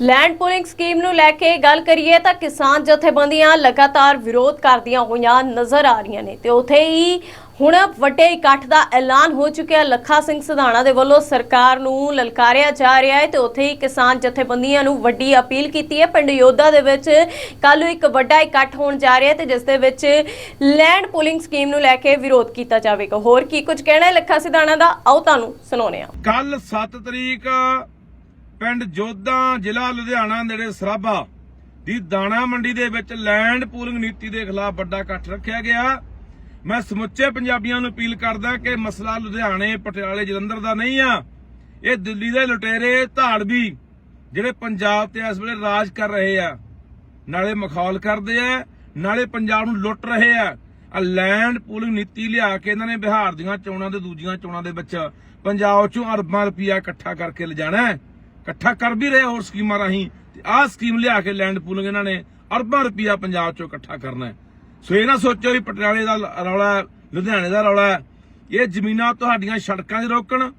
Land pooling scheme ਨੂੰ ਲੈ ਕੇ ਗੱਲ ਕਰੀਏ ਤਾਂ ਕਿਸਾਨ ਜਥੇਬੰਦੀਆਂ ਲਗਾਤਾਰ ਵਿਰੋਧ ਕਰਦੀਆਂ ਹੋਈਆਂ ਨਜ਼ਰ ਆ ਰਹੀਆਂ ਨੇ ਤੇ ਉਥੇ ਹੀ ਹੁਣ ਵੱਡੇ ਇਕੱਠ ਦਾ ਐਲਾਨ ਹੋ ਚੁੱਕਿਆ। ਲੱਖਾ ਸਿੰਘ ਸਧਾਣਾ ਦੇ ਵੱਲੋਂ ਸਰਕਾਰ ਨੂੰ ਲਲਕਾਰਿਆ ਜਾ ਰਿਹਾ ਹੈ ਤੇ ਉਥੇ ਹੀ ਕਿਸਾਨ ਜਥੇਬੰਦੀਆਂ ਨੂੰ ਵੱਡੀ ਅਪੀਲ ਕੀਤੀ ਹੈ। ਪਿੰਡ ਯੋਧਾ ਦੇ ਵਿੱਚ ਕੱਲ ਨੂੰ ਇੱਕ ਵੱਡਾ ਇਕੱਠ ਹੋਣ ਜਾ ਰਿਹਾ ਹੈ ਤੇ ਜਿਸ ਦੇ ਵਿੱਚ ਲੈਂਡ ਪੂਲਿੰਗ ਸਕੀਮ ਨੂੰ ਲੈ ਕੇ ਵਿਰੋਧ ਕੀਤਾ ਜਾਵੇਗਾ। ਹੋਰ ਕੀ ਕੁਝ ਕਹਿਣਾ ਹੈ? ਲੱਖਾ ਸਿਧਾਣਾ ਦਾ ਆਓ ਤੁਹਾਨੂੰ ਸੁਣਾਉਂਦੇ ਹਾਂ। ਕੱਲ 7 ਤਰੀਕ ਪਿੰਡ ਜੋਧਾ, ਜ਼ਿਲ੍ਹਾ ਲੁਧਿਆਣਾ ਨੇੜੇ ਸਰਾਭਾ ਦੀ ਦਾਣਾ ਮੰਡੀ ਦੇ ਵਿੱਚ ਲੈਂਡ ਪੂਲਿੰਗ ਨੀਤੀ ਦੇ ਖਿਲਾਫ ਵੱਡਾ ਇਕੱਠ ਰੱਖਿਆ ਗਿਆ। ਮੈਂ ਸਮੁੱਚੇ ਪੰਜਾਬੀਆਂ ਨੂੰ ਅਪੀਲ ਕਰਦਾ ਕਿ ਮਸਲਾ ਲੁਧਿਆਣੇ, ਪਟਿਆਲੇ, ਜਲੰਧਰ ਦਾ ਨਹੀਂ ਆ, ਇਹ ਦਿੱਲੀ ਦੇ ਲੁਟੇਰੇ, ਧਾੜਵੀ ਜਿਹੜੇ ਪੰਜਾਬ ਤੇ ਇਸ ਵੇਲੇ ਰਾਜ ਕਰ ਰਹੇ ਆ। ਨਾਲੇ ਮਖੌਲ ਕਰਦੇ ਆ, ਨਾਲੇ ਪੰਜਾਬ ਨੂੰ ਲੁੱਟ ਰਹੇ ਆ। ਆ ਲੈਂਡ ਪੂਲਿੰਗ ਨੀਤੀ ਲਿਆ ਕੇ ਇਹਨਾਂ ਨੇ ਬਿਹਾਰ ਦੀਆਂ ਚੋਣਾਂ ਤੇ ਦੂਜੀਆਂ ਚੋਣਾਂ ਦੇ ਵਿੱਚ ਪੰਜਾਬ ਚੋਂ ਅਰਬਾਂ ਰੁਪਈਆ ਇਕੱਠਾ ਕਰਕੇ ਲਿਜਾਣਾ ਇਕੱਠਾ ਕਰ ਵੀ ਰਹੇ ਹੋਰ ਸਕੀਮਾਂ ਰਾਹੀਂ ਤੇ ਆਹ ਸਕੀਮ ਲਿਆ ਕੇ ਲੈਂਡ ਪੂਲਿੰਗ ਇਹਨਾਂ ਨੇ ਅਰਬਾਂ ਰੁਪਈਆ ਪੰਜਾਬ ਚੋਂ ਇਕੱਠਾ ਕਰਨਾ ਸੋ ਇਹ ਨਾ ਸੋਚੋ ਵੀ ਪਟਿਆਲੇ ਦਾ ਰੌਲਾ ਲੁਧਿਆਣੇ ਦਾ ਰੌਲਾ ਇਹ ਜ਼ਮੀਨਾਂ ਤੁਹਾਡੀਆਂ ਸੜਕਾਂ 'ਚ ਰੋਕਣ,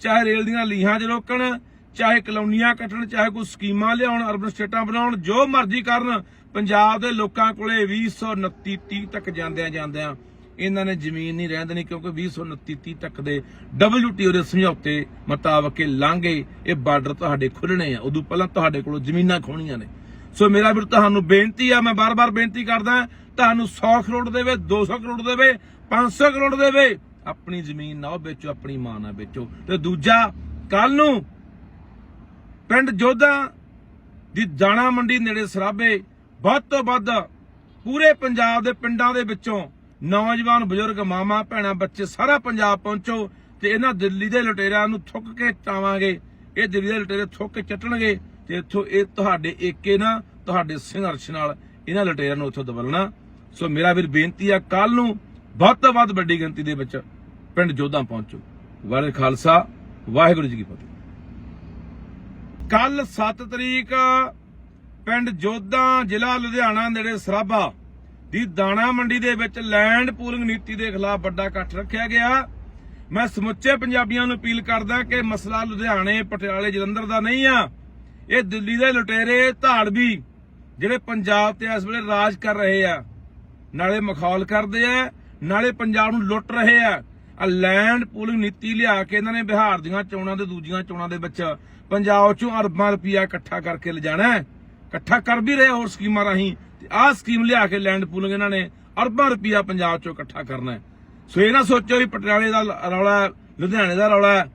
ਚਾਹੇ ਰੇਲ ਦੀਆਂ ਲੀਹਾਂ 'ਚ ਰੋਕਣ, ਚਾਹੇ ਕਲੋਨੀਆਂ ਕੱਟਣ, ਚਾਹੇ ਕੋਈ ਸਕੀਮਾਂ ਲਿਆਉਣ, ਅਰਬਨ ਸਟੇਟਾਂ ਬਣਾਉਣ, ਜੋ ਮਰਜ਼ੀ ਕਰਨ, ਪੰਜਾਬ ਦੇ ਲੋਕਾਂ ਕੋਲੇ 2029 30 ਤੱਕ ਜਾਂਦਿਆਂ ਜਾਂਦਿਆਂ ਇਹਨਾਂ ਨੇ ਜ਼ਮੀਨ ਨਹੀਂ ਰਹਿਣ ਦੇਣੀ ਕਿਉਂਕਿ 2029 30 ਤੱਕ ਦੇ WTO ਦੇ ਸਮਝੌਤੇ ਮੁਤਾਬਕ ਇਹ ਲਾਂਘੇ, ਇਹ ਬਾਰਡਰ ਤੁਹਾਡੇ ਖੁੱਲਣੇ ਆ। ਉਦੋਂ ਪਹਿਲਾਂ ਤੁਹਾਡੇ ਕੋਲੋਂ ਜ਼ਮੀਨਾਂ ਖੋਣੀਆਂ ਨੇ। ਸੋ ਮੇਰਾ ਵੀਰ, ਤੁਹਾਨੂੰ ਬੇਨਤੀ ਆ, ਮੈਂ ਬਾਰ-ਬਾਰ ਬੇਨਤੀ ਕਰਦਾ, ਤੁਹਾਨੂੰ 100 ਕਰੋੜ ਦੇਵੇ 200 ਕਰੋੜ ਦੇਵੇ 500 ਕਰੋੜ ਦੇਵੇ। ਆਪਣੀ ਜ਼ਮੀਨ ਨਾ ਵੇਚੋ, ਆਪਣੀ ਮਾਂ ਨਾ ਵੇਚੋ। ਤੇ ਦੂਜਾ ਕੱਲ ਨੂੰ ਪਿੰਡ ਜੋਧਾ ਦੀ ਦਾਣਾ ਮੰਡੀ ਨੇੜੇ ਸਰਾਬੇ, ਵੱਧ ਤੋਂ ਵੱਧ ਪੂਰੇ ਪੰਜਾਬ ਦੇ ਪਿੰਡਾਂ ਦੇ ਵਿੱਚੋਂ ਨੌਜਵਾਨ ਬਜ਼ੁਰਗ ਮਾਮਾ, ਭੈਣਾਂ, ਬੱਚੇ ਸਾਰਾ ਪੰਜਾਬ ਪਹੁੰਚੋ ਤੇ ਇਹਨਾਂ ਦਿੱਲੀ ਦੇ ਲੁਟੇਰਿਆਂ ਨੂੰ ਥੁੱਕ ਕੇ ਟਾਵਾਂਗੇ ਇਹ ਦਿੱਲੀ ਦੇ ਲੁਟੇਰੇ ਥੁੱਕ ਕੇ ਚੱਟਣਗੇ ਤੇ ਇੱਥੋਂ ਇਹ ਤੁਹਾਡੇ ਏਕੇ ਨਾ, ਤੁਹਾਡੇ ਸੰਘਰਸ਼ ਨਾਲ ਇਹਨਾਂ ਲੁਟੇਰਿਆਂ ਨੂੰ ਉੱਥੋਂ ਦਬਲਣਾ। ਸੋ ਮੇਰਾ ਵੀਰ ਬੇਨਤੀ ਆ ਕੱਲ ਨੂੰ ਵੱਧ ਤੋਂ ਵੱਧ ਵੱਡੀ ਗਿਣਤੀ ਦੇ ਵਿੱਚ ਪਿੰਡ ਜੋਧਾ ਪਹੁੰਚੋ। ਵਾਹਿਗੁਰੂ ਖਾਲਸਾ, ਵਾਹਿਗੁਰੂ ਜੀ ਕੀ ਫਤਿਹ। ਕੱਲ 7 ਤਰੀਕ ਪਿੰਡ ਜੋਧਾ, ਜ਼ਿਲ੍ਹਾ ਲੁਧਿਆਣਾ ਨੇੜੇ ਸਰਾਭਾ ਦੀ ਦਾਣਾ ਮੰਡੀ ਦੇ ਵਿੱਚ ਲੈਂਡ ਪੂਲਿੰਗ ਨੀਤੀ ਦੇ ਖਿਲਾਫ ਵੱਡਾ ਇਕੱਠ ਰੱਖਿਆ ਗਿਆ। ਮੈਂ ਸਮੁੱਚੇ ਪੰਜਾਬੀਆਂ ਨੂੰ ਅਪੀਲ ਕਰਦਾ ਕਿ ਮਸਲਾ ਲੁਧਿਆਣੇ, ਪਟਿਆਲੇ, ਜਲੰਧਰ ਦਾ ਨਹੀਂ ਆ, ਇਹ ਦਿੱਲੀ ਦੇ ਲੁਟੇਰੇ ਧਾੜਵੀ ਜਿਹੜੇ ਪੰਜਾਬ ਤੇ ਇਸ ਵੇਲੇ ਰਾਜ ਕਰ ਰਹੇ ਆ। ਨਾਲੇ ਮਖੌਲ ਕਰਦੇ ਆ, ਨਾਲੇ ਪੰਜਾਬ ਨੂੰ ਲੁੱਟ ਰਹੇ ਆ। ਆ ਲੈਂਡ ਪੂਲਿੰਗ ਨੀਤੀ ਲਿਆ ਕੇ ਇਹਨਾਂ ਨੇ ਬਿਹਾਰ ਦੀਆਂ ਚੋਣਾਂ ਦੇ ਦੂਜੀਆਂ ਚੋਣਾਂ ਦੇ ਵਿੱਚ ਪੰਜਾਬ ਚੋਂ ਅਰਬਾਂ ਰੁਪਈਆ ਇਕੱਠਾ ਕਰਕੇ ਲਿਜਾਣਾ ਇਕੱਠਾ ਕਰ ਵੀ ਰਹੇ ਹੋਰ ਸਕੀਮਾਂ ਰਾਹੀਂ। ਆਹ ਸਕੀਮ ਲਿਆ ਕੇ ਲੈਂਡ ਪੂਲਿੰਗ ਇਹਨਾਂ ਨੇ ਅਰਬਾਂ ਰੁਪਈਆ ਪੰਜਾਬ ਚੋਂ ਇਕੱਠਾ ਕਰਨਾ ਹੈ। ਸੋ ਇਹ ਨਾ ਸੋਚੋ ਵੀ ਪਟਿਆਲੇ ਦਾ ਰੌਲਾ ਲੁਧਿਆਣੇ ਦਾ ਰੌਲਾ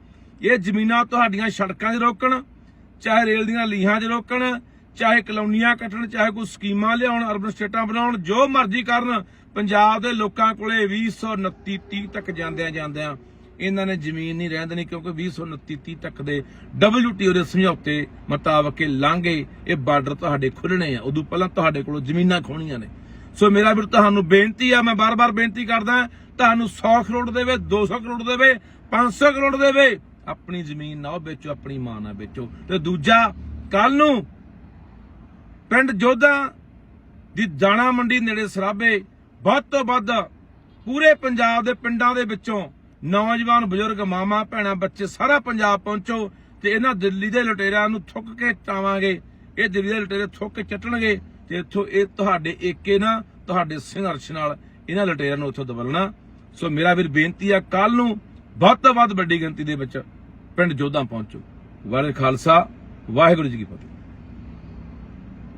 ਇਹ ਜ਼ਮੀਨਾਂ ਤੁਹਾਡੀਆਂ ਸੜਕਾਂ 'ਚ ਰੋਕਣ, ਚਾਹੇ ਰੇਲ ਦੀਆਂ ਲੀਹਾਂ 'ਚ ਰੋਕਣ, ਚਾਹੇ ਕਲੋਨੀਆਂ ਕੱਟਣ, ਚਾਹੇ ਕੋਈ ਸਕੀਮਾਂ ਲਿਆਉਣ, ਅਰਬਨ ਸਟੇਟਾਂ ਬਣਾਉਣ, ਜੋ ਮਰਜ਼ੀ ਕਰਨ, ਪੰਜਾਬ ਦੇ ਲੋਕਾਂ ਕੋਲੇ 2029 30 ਤੱਕ ਜਾਂਦਿਆਂ ਜਾਂਦਿਆਂ ਇਹਨਾਂ ਨੇ ਜ਼ਮੀਨ ਨਹੀਂ ਰਹਿਣ ਦੇਣੀ ਕਿਉਂਕਿ 2029 30 ਤੱਕ ਦੇ WTO ਦੇ ਸਮਝੌਤੇ ਮੁਤਾਬਕ ਇਹ ਲਾਂਘੇ, ਇਹ ਬਾਰਡਰ ਤੁਹਾਡੇ ਖੁੱਲਣੇ ਆ। ਉਦੋਂ ਪਹਿਲਾਂ ਤੁਹਾਡੇ ਕੋਲੋਂ ਜ਼ਮੀਨਾਂ ਖੋਣੀਆਂ ਨੇ। ਸੋ ਮੇਰਾ ਵੀਰ, ਤੁਹਾਨੂੰ ਬੇਨਤੀ ਆ, ਮੈਂ ਬਾਰ-ਬਾਰ ਬੇਨਤੀ ਕਰਦਾ, ਤੁਹਾਨੂੰ 100 ਕਰੋੜ ਦੇਵੇ 200 ਕਰੋੜ ਦੇਵੇ 500 ਕਰੋੜ ਦੇਵੇ। ਆਪਣੀ ਜ਼ਮੀਨ ਨਾ ਵੇਚੋ, ਆਪਣੀ ਮਾਂ ਨਾ ਵੇਚੋ। ਤੇ ਦੂਜਾ ਕੱਲ ਨੂੰ ਪਿੰਡ ਜੋਧਾ ਦੀ ਦਾਣਾ ਮੰਡੀ ਨੇੜੇ ਸਰਾਬੇ, ਵੱਧ ਤੋਂ ਵੱਧ ਪੂਰੇ ਪੰਜਾਬ ਦੇ ਪਿੰਡਾਂ ਦੇ ਵਿੱਚੋਂ ਨੌਜਵਾਨ ਬਜ਼ੁਰਗ ਮਾਮਾ, ਭੈਣਾਂ, ਬੱਚੇ ਸਾਰਾ ਪੰਜਾਬ ਪਹੁੰਚੋ ਤੇ ਇਹਨਾਂ ਦਿੱਲੀ ਦੇ ਲੁਟੇਰਿਆਂ ਨੂੰ ਥੁੱਕ ਕੇ ਟਾਵਾਂਗੇ ਇਹ ਦਿੱਲੀ ਦੇ ਲੁਟੇਰੇ ਥੁੱਕ ਕੇ ਚੱਟਣਗੇ ਤੇ ਇੱਥੋਂ ਇਹ ਤੁਹਾਡੇ ਏਕੇ ਨਾਲ, ਤੁਹਾਡੇ ਸੰਘਰਸ਼ ਨਾਲ ਇਹਨਾਂ ਲੁਟੇਰਿਆਂ ਨੂੰ ਉੱਥੋਂ ਦਬਲਣਾ। ਸੋ ਮੇਰਾ ਵੀਰ ਬੇਨਤੀ ਆ ਕੱਲ ਨੂੰ ਵੱਧ ਤੋਂ ਵੱਧ ਵੱਡੀ ਗਿਣਤੀ ਦੇ ਵਿੱਚ ਪਿੰਡ ਜੋਧਾ ਪਹੁੰਚੋ। ਵਾਹਿਗੁਰੂ ਖਾਲਸਾ, ਵਾਹਿਗੁਰੂ ਜੀ ਕੀ ਫਤਿਹ।